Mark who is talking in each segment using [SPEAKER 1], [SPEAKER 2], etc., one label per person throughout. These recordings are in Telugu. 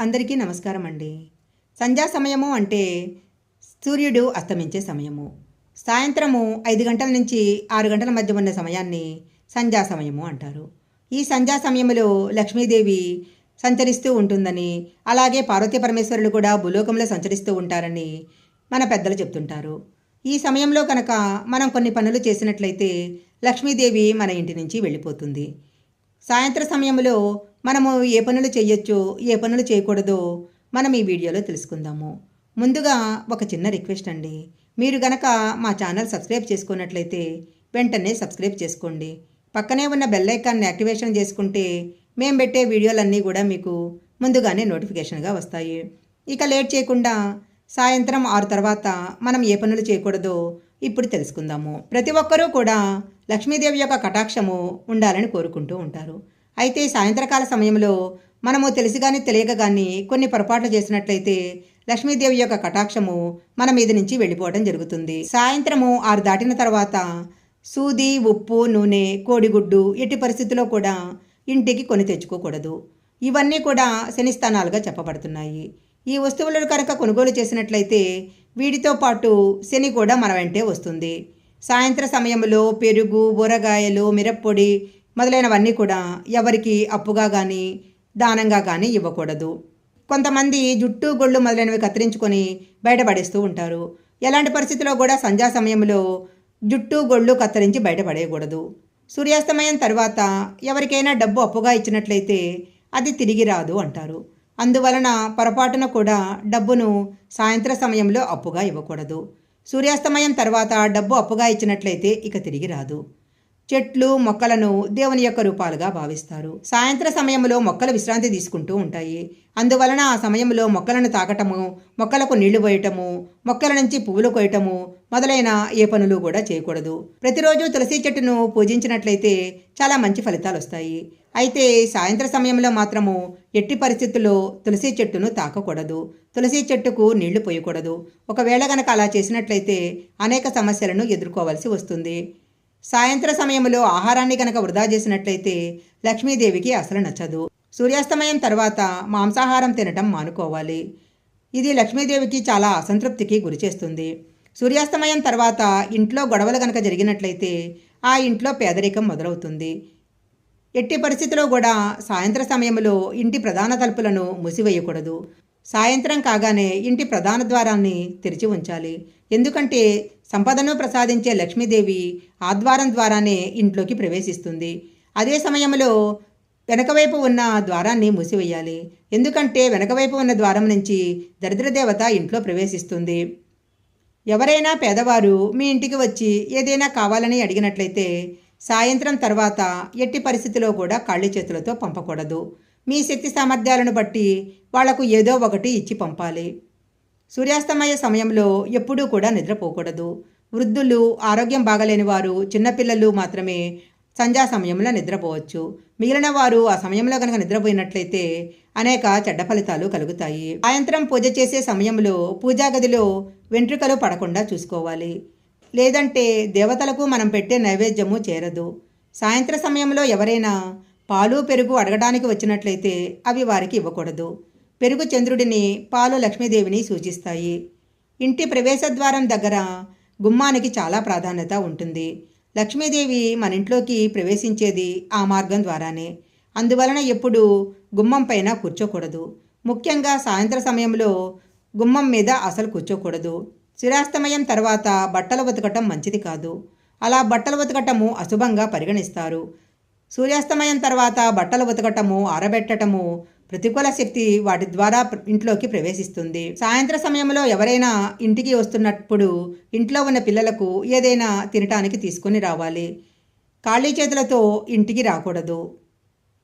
[SPEAKER 1] అందరికీ నమస్కారం అండి. సంధ్యా సమయము అంటే సూర్యుడు అస్తమించే సమయము. సాయంత్రము ఐదు గంటల నుంచి ఆరు గంటల మధ్య ఉన్న సమయాన్ని సంధ్యా సమయము అంటారు. ఈ సంధ్యా సమయంలో లక్ష్మీదేవి సంచరిస్తూ ఉంటుందని అలాగే పార్వతీ పరమేశ్వరులు కూడా భూలోకంలో సంచరిస్తూ ఉంటారని మన పెద్దలు చెప్తుంటారు. ఈ సమయంలో కనుక మనం కొన్ని పనులు చేసినట్లయితే లక్ష్మీదేవి మన ఇంటి నుంచి వెళ్ళిపోతుంది. సాయంత్ర సమయంలో మనము ఏ పనులు చేయొచ్చు ఏ పనులు చేయకూడదో మనం ఈ వీడియోలో తెలుసుకుందాము. ముందుగా ఒక చిన్న రిక్వెస్ట్ అండి. మీరు గనక మా ఛానల్ సబ్స్క్రైబ్ చేసుకున్నట్లయితే వెంటనే సబ్స్క్రైబ్ చేసుకోండి. పక్కనే ఉన్న బెల్ ఐకాన్ని యాక్టివేషన్ చేసుకుంటే మేము పెట్టే వీడియోలన్నీ కూడా మీకు ముందుగానే నోటిఫికేషన్గా వస్తాయి. ఇక లేట్ చేయకుండా సాయంత్రం ఆరు తర్వాత మనం ఏ పనులు చేయకూడదో ఇప్పుడు తెలుసుకుందాము. ప్రతి ఒక్కరూ కూడా లక్ష్మీదేవి యొక్క కటాక్షము ఉండాలని కోరుకుంటూ ఉంటారు. అయితే సాయంత్రకాల సమయంలో మనము తెలిసి కానీ తెలియక కానీ కొన్ని పొరపాట్లు చేసినట్లయితే లక్ష్మీదేవి యొక్క కటాక్షము మన మీద నుంచి వెళ్ళిపోవడం జరుగుతుంది. సాయంత్రము ఆరు దాటిన తర్వాత సూది ఉప్పు నూనె కోడిగుడ్డు ఎట్టి పరిస్థితుల్లో కూడా ఇంటికి కొని తెచ్చుకోకూడదు. ఇవన్నీ కూడా శనిస్థానాలుగా చెప్పబడుతున్నాయి. ఈ వస్తువులను కనుక కొనుగోలు చేసినట్లయితే వీటితో పాటు శని కూడా మన వెంటే వస్తుంది. సాయంత్ర సమయంలో పెరుగు ఊరగాయలు మిరప్పొడి మొదలైనవన్నీ కూడా ఎవరికి అప్పుగా కానీ దానంగా కానీ ఇవ్వకూడదు. కొంతమంది జుట్టు గొళ్ళు మొదలైనవి కత్తిరించుకొని బయటపడేస్తూ ఉంటారు. ఎలాంటి పరిస్థితిలో కూడా సంధ్యా సమయంలో జుట్టు గొళ్ళు కత్తిరించి బయటపడేయకూడదు. సూర్యాస్తమయం తర్వాత ఎవరికైనా డబ్బు అప్పుగా ఇచ్చినట్లయితే అది తిరిగి రాదు అంటారు. అందువలన పొరపాటున కూడా డబ్బును సాయంత్ర సమయంలో అప్పుగా ఇవ్వకూడదు. సూర్యాస్తమయం తర్వాత డబ్బు అప్పుగా ఇచ్చినట్లయితే ఇక తిరిగి రాదు. చెట్లు మొక్కలను దేవుని యొక్క రూపాలుగా భావిస్తారు. సాయంత్ర సమయంలో మొక్కలు విశ్రాంతి తీసుకుంటూ ఉంటాయి. అందువలన ఆ సమయంలో మొక్కలను తాకటము మొక్కలకు నీళ్ళు పోయటము మొక్కల నుంచి పువ్వులు కోయటము మొదలైన ఏ పనులు కూడా చేయకూడదు. ప్రతిరోజు తులసి చెట్టును పూజించినట్లయితే చాలా మంచి ఫలితాలు వస్తాయి. అయితే సాయంత్ర సమయంలో మాత్రము ఎట్టి పరిస్థితుల్లో తులసి చెట్టును తాకకూడదు. తులసి చెట్టుకు నీళ్ళు పోయకూడదు. ఒకవేళ గనక అలా చేసినట్లయితే అనేక సమస్యలను ఎదుర్కోవాల్సి వస్తుంది. సాయంత్ర సమయంలో ఆహారాన్ని కనుక వృధా చేసినట్లయితే లక్ష్మీదేవికి అసలు నచ్చదు. సూర్యాస్తమయం తర్వాత మాంసాహారం తినటం మానుకోవాలి. ఇది లక్ష్మీదేవికి చాలా అసంతృప్తికి గురిచేస్తుంది సూర్యాస్తమయం తర్వాత ఇంట్లో గొడవలు కనుక జరిగినట్లయితే ఆ ఇంట్లో పేదరికం మొదలవుతుంది. ఎట్టి పరిస్థితిలో కూడా సాయంత్ర సమయంలో ఇంటి ప్రధాన తలుపులను మూసివేయకూడదు. సాయంత్రం కాగానే ఇంటి ప్రధాన ద్వారాన్ని తెరిచి ఉంచాలి. ఎందుకంటే సంపదను ప్రసాదించే లక్ష్మీదేవి ఆ ద్వారం ద్వారానే ఇంట్లోకి ప్రవేశిస్తుంది. అదే సమయంలో వెనకవైపు ఉన్న ద్వారాన్ని మూసివేయాలి. ఎందుకంటే వెనకవైపు ఉన్న ద్వారం నుంచి దరిద్రదేవత ఇంట్లో ప్రవేశిస్తుంది. ఎవరైనా పేదవారు మీ ఇంటికి వచ్చి ఏదైనా కావాలని అడిగినట్లయితే సాయంత్రం తర్వాత ఎట్టి పరిస్థితిలో కూడా ఖాళీ చేతులతో పంపకూడదు. మీ శక్తి సామర్థ్యాలను బట్టి వాళ్ళకు ఏదో ఒకటి ఇచ్చి పంపాలి. సూర్యాస్తమయ సమయంలో ఎప్పుడూ కూడా నిద్రపోకూడదు. వృద్ధులు ఆరోగ్యం బాగలేని వారు చిన్నపిల్లలు మాత్రమే సంధ్యా సమయంలో నిద్రపోవచ్చు. మిగిలిన వారు ఆ సమయంలో కనుక నిద్రపోయినట్లయితే అనేక చెడ్డ ఫలితాలు కలుగుతాయి. సాయంత్రం పూజ చేసే సమయంలో పూజా గదిలో వెంట్రుకలు పడకుండా చూసుకోవాలి. లేదంటే దేవతలకు మనం పెట్టే నైవేద్యము చేరదు. సాయంత్ర సమయంలో ఎవరైనా పాలు పెరుగు అడగడానికి వచ్చినట్లయితే అవి వారికి ఇవ్వకూడదు. పెరుగు చంద్రుడిని పాలు లక్ష్మీదేవిని సూచిస్తాయి. ఇంటి ప్రవేశద్వారం దగ్గర గుమ్మానికి చాలా ప్రాధాన్యత ఉంటుంది. లక్ష్మీదేవి మన ఇంట్లోకి ప్రవేశించేది ఆ మార్గం ద్వారానే. అందువలన ఎప్పుడు గుమ్మం పైన కూర్చోకూడదు. ముఖ్యంగా సాయంత్ర సమయంలో గుమ్మం మీద అసలు కూర్చోకూడదు. సూర్యాస్తమయం తర్వాత బట్టలు ఉతకటం మంచిది కాదు. అలా బట్టలు ఉతకటము అశుభంగా పరిగణిస్తారు. సూర్యాస్తమయం తర్వాత బట్టలు ఉతకటము ఆరబెట్టటము ప్రతికూల శక్తి వాటి ద్వారా ఇంట్లోకి ప్రవేశిస్తుంది. సాయంత్ర సమయంలో ఎవరైనా ఇంటికి వస్తున్నప్పుడు ఇంట్లో ఉన్న పిల్లలకు ఏదైనా తినటానికి తీసుకొని రావాలి. ఖాళీ చేతులతో ఇంటికి రాకూడదు.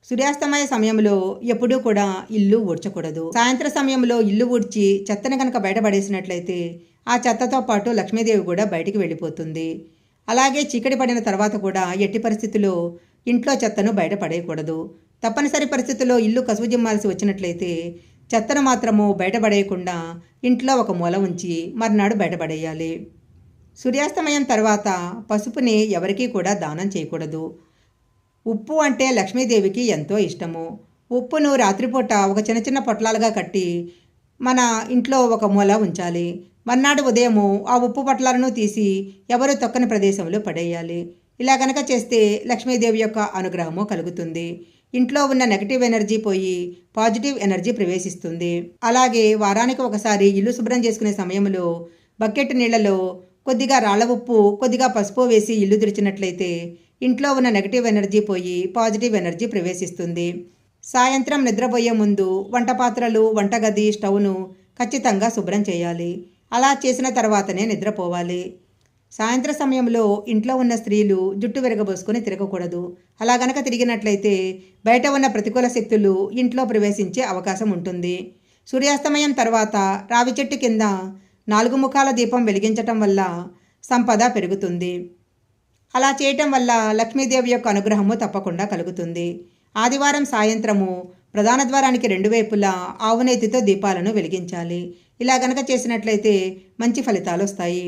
[SPEAKER 1] సూర్యాస్తమయ సమయంలో ఎప్పుడూ కూడా ఇల్లు ఊడ్చకూడదు. సాయంత్ర సమయంలో ఇల్లు ఊడ్చి చెత్తను కనుక బయటపడేసినట్లయితే ఆ చెత్తతో పాటు లక్ష్మీదేవి కూడా బయటికి వెళ్ళిపోతుంది. అలాగే చీకటి పడిన తర్వాత కూడా ఎట్టి పరిస్థితుల్లో ఇంట్లో చెత్తను బయటపడేయకూడదు. తప్పనిసరి పరిస్థితుల్లో ఇల్లు కసువు జిమ్మాల్సి వచ్చినట్లయితే చెత్తను మాత్రము బయటపడేయకుండా ఇంట్లో ఒక మూల ఉంచి మర్నాడు బయటపడేయాలి. సూర్యాస్తమయం తర్వాత పసుపుని ఎవరికీ కూడా దానం చేయకూడదు. ఉప్పు అంటే లక్ష్మీదేవికి ఎంతో ఇష్టము. ఉప్పును రాత్రిపూట ఒక చిన్న చిన్న పొట్లాలుగా కట్టి మన ఇంట్లో ఒక మూల ఉంచాలి. మర్నాడు ఉదయము ఆ ఉప్పు పొట్లాలను తీసి ఎవరు తొక్కని ప్రదేశంలో పడేయాలి. ఇలా కనుక చేస్తే లక్ష్మీదేవి యొక్క అనుగ్రహము కలుగుతుంది. ఇంట్లో ఉన్న నెగటివ్ ఎనర్జీ పోయి పాజిటివ్ ఎనర్జీ ప్రవేశిస్తుంది. అలాగే వారానికి ఒకసారి ఇల్లు శుభ్రం చేసుకునే సమయంలో బకెట్ నీళ్ళలో కొద్దిగా రాళ్ళ ఉప్పు కొద్దిగా పసుపు వేసి ఇల్లు తుడిచినట్లయితే ఇంట్లో ఉన్న నెగటివ్ ఎనర్జీ పోయి పాజిటివ్ ఎనర్జీ ప్రవేశిస్తుంది. సాయంత్రం నిద్రపోయే ముందు వంట పాత్రలు వంటగది స్టవ్ను ఖచ్చితంగా శుభ్రం చేయాలి. అలా చేసిన తర్వాతనే నిద్రపోవాలి. సాయంత్ర సమయంలో ఇంట్లో ఉన్న స్త్రీలు జుట్టు విరగబోసుకొని తిరగకూడదు. అలా గనక తిరిగినట్లయితే బయట ఉన్న ప్రతికూల శక్తులు ఇంట్లో ప్రవేశించే అవకాశం ఉంటుంది. సూర్యాస్తమయం తర్వాత రావి చెట్టు కింద నాలుగు ముఖాల దీపం వెలిగించటం వల్ల సంపద పెరుగుతుంది. అలా చేయటం వల్ల లక్ష్మీదేవి యొక్క అనుగ్రహము తప్పకుండా కలుగుతుంది. ఆదివారం సాయంత్రము ప్రధాన ద్వారానికి రెండు వైపులా ఆవునేతితో దీపాలను వెలిగించాలి. ఇలా గనక చేసినట్లయితే మంచి ఫలితాలు వస్తాయి.